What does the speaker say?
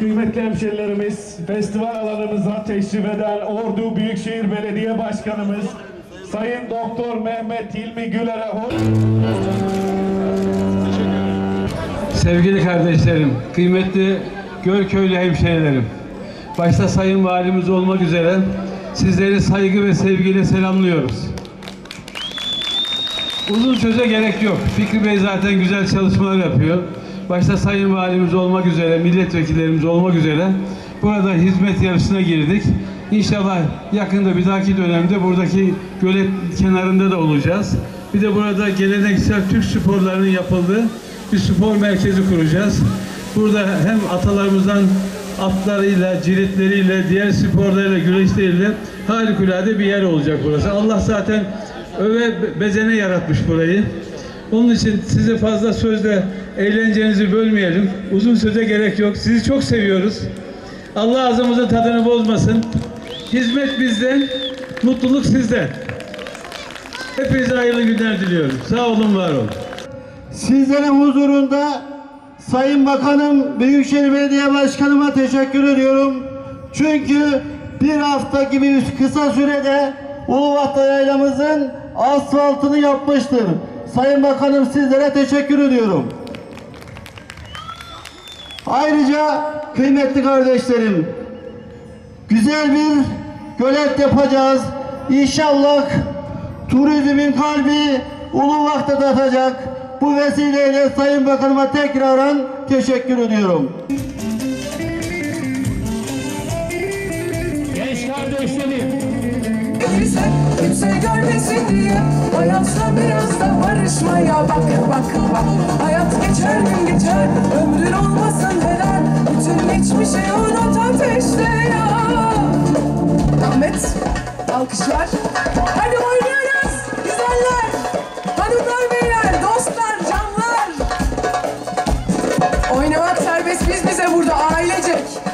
hemşerilerimiz, festival alanımıza teşrif eden Ordu Büyükşehir Belediye Başkanımız Sayın Doktor Mehmet Hilmi Güler'e hoş Sevgili kardeşlerim, kıymetli Gölköylü hemşehrilerim, başta Sayın Valimiz olmak üzere sizleri saygı ve sevgiyle selamlıyoruz. Uzun söze gerek yok. Fikri Bey zaten güzel çalışmalar yapıyor. Başta Sayın Valimiz olmak üzere, milletvekillerimiz olmak üzere burada hizmet yarışına girdik. İnşallah yakında bir dahaki dönemde buradaki gölet kenarında da olacağız. Bir de burada geleneksel Türk sporlarının yapıldığı bir spor merkezi kuracağız. Burada hem atalarımızdan atlarıyla, ciritleriyle, diğer sporlarıyla, güreşleriyle harikulade bir yer olacak burası. Allah zaten öve bezene yaratmış burayı. Onun için sizi fazla sözle eğlencenizi bölmeyelim. Uzun söze gerek yok. Sizi çok seviyoruz. Allah ağzımızın tadını bozmasın. Hizmet bizden, mutluluk sizden. Hepinize hayırlı günler diliyorum. Sağ olun, var olun. Sizlerin huzurunda Sayın Bakanım, Büyükşehir Belediye Başkanıma teşekkür ediyorum. Çünkü bir hafta gibi kısa sürede Uluvat'ta yaylamızın asfaltını yapmıştır. Sayın Bakanım sizlere teşekkür ediyorum. Ayrıca kıymetli kardeşlerim, güzel bir gölet yapacağız. İnşallah turizmin kalbi Uluvat'ta da atacak. Bu vesileyle Sayın Bakanıma tekraren teşekkür ediyorum. genç kardeşlerim kimse görmesin diye. Hayatla biraz da barışmaya bak bak bak. Hayat geçer gün geçer ömrün olmasın helal. Bütün hiçbir şey unut ateşte ya. Ahmet alkışlar. Hadi oynuyoruz güzeller. Hanımlar beyler dostlar canlar. Oynamak serbest biz bize burada ailecek.